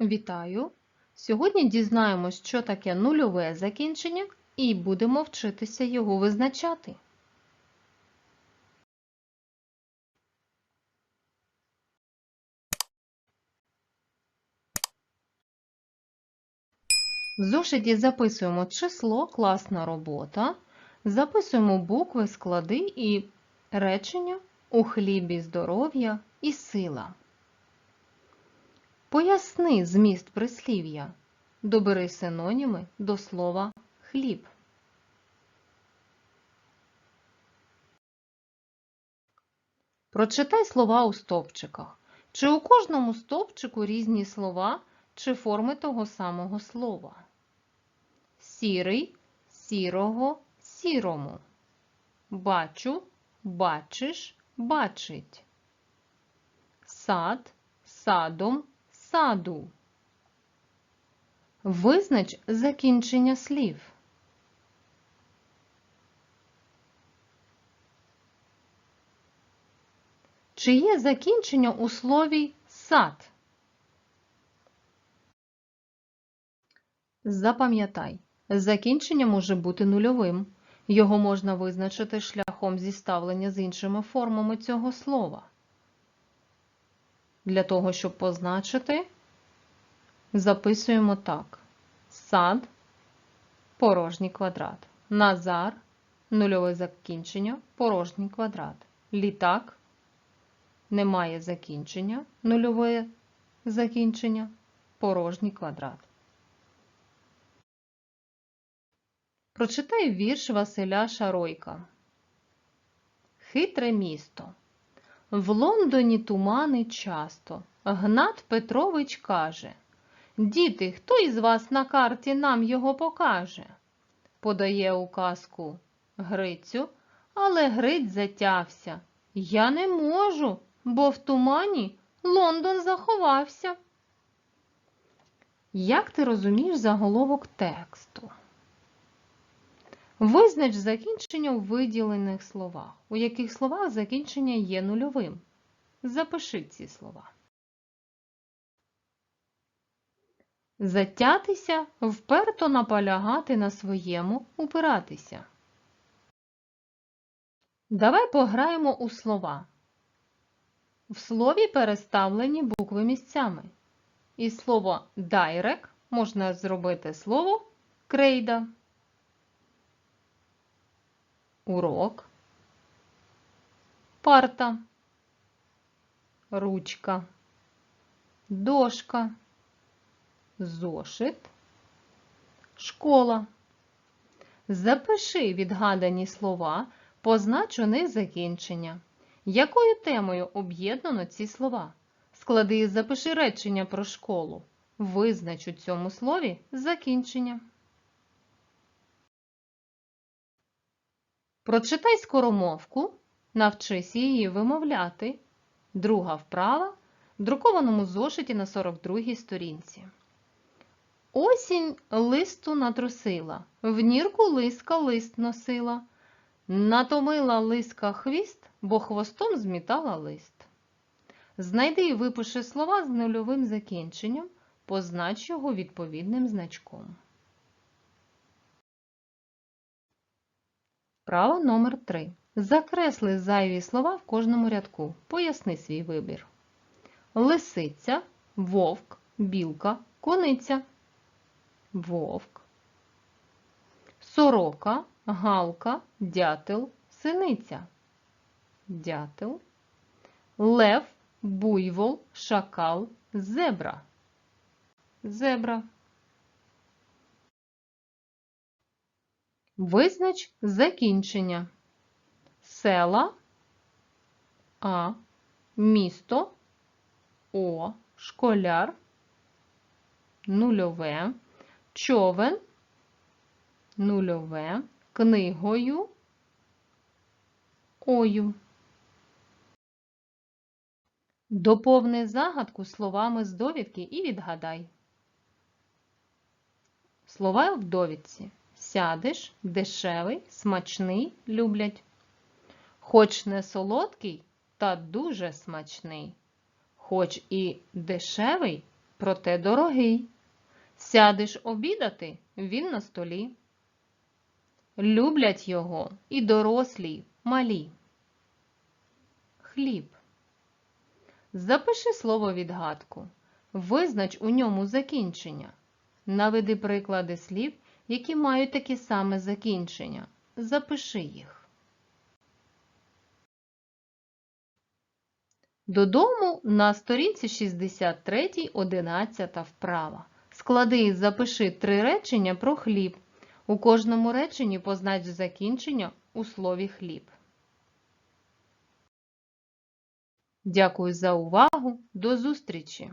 Вітаю! Сьогодні дізнаємось, що таке нульове закінчення, і будемо вчитися його визначати. В зошиті записуємо число, класна робота, записуємо букви, склади і речення у хлібі здоров'я і сила. Поясни зміст прислів'я. Добери синоніми до слова хліб. Прочитай слова у стовпчиках. Чи у кожному стовпчику різні слова чи форми того самого слова? Сірий, сірого, сірому. Бачу, бачиш, бачить. Сад, садом, саду. Визнач закінчення слів. Чи є закінчення у слові сад? Запам'ятай, закінчення може бути нульовим. Його можна визначити шляхом зіставлення з іншими формами цього слова. Для того, щоб позначити, записуємо так: сад, порожній квадрат. Назар, нульове закінчення, порожній квадрат. Літак, немає закінчення, нульове закінчення, порожній квадрат. Прочитай вірш Василя Шаройка. Хитре місто. В Лондоні тумани часто. Гнат Петрович каже Діти, хто із вас на карті нам його покаже? Подає указку Грицю, але Гриць затявся. Я не можу, бо в тумані Лондон заховався. Як ти розумієш заголовок тексту? Визнач закінчення у виділених словах. У яких словах закінчення є нульовим. Запиши ці слова. Затятися, вперто наполягати на своєму, упиратися. Давай пограємо у слова. В слові переставлені букви місцями. І слово дайрек можна зробити слово крейда урок, парта, ручка, дошка, зошит, школа. Запиши відгадані слова, познач у них закінчення. Якою темою об'єднано ці слова? Склади і запиши речення про школу. Визнач у цьому слові закінчення. Прочитай скоромовку, навчись її вимовляти. Друга вправа в друкованому зошиті на 42-й сторінці. Осінь листу натрусила, в нірку лиска лист носила, натомила лиска хвіст, бо хвостом змітала лист. Знайди і випиши слова з нульовим закінченням, познач його відповідним значком. Право номер 3. Закресли зайві слова в кожному рядку. Поясни свій вибір. Лисиця, вовк, білка, кониця. Вовк. Сорока, галка, дятел, синиця. Дятел. Лев, буйвол, шакал, зебра. Зебра. Визнач закінчення. Села А. Місто О. Школяр. Нульове. Човен. Нульове. Книгою. Ою. Доповни загадку словами з довідки і відгадай. Слова в довідці. Сядеш, дешевий, смачний, люблять. Хоч не солодкий, та дуже смачний. Хоч і дешевий, проте дорогий. Сядеш обідати, він на столі. Люблять його і дорослі, малі. Хліб. Запиши слово відгадку. Визнач у ньому закінчення. Наведи приклади слів, які мають таке саме закінчення. Запиши їх. Додому на сторінці 63 11 вправа. Склади і запиши три речення про хліб. У кожному реченні познач закінчення у слові хліб. Дякую за увагу. До зустрічі!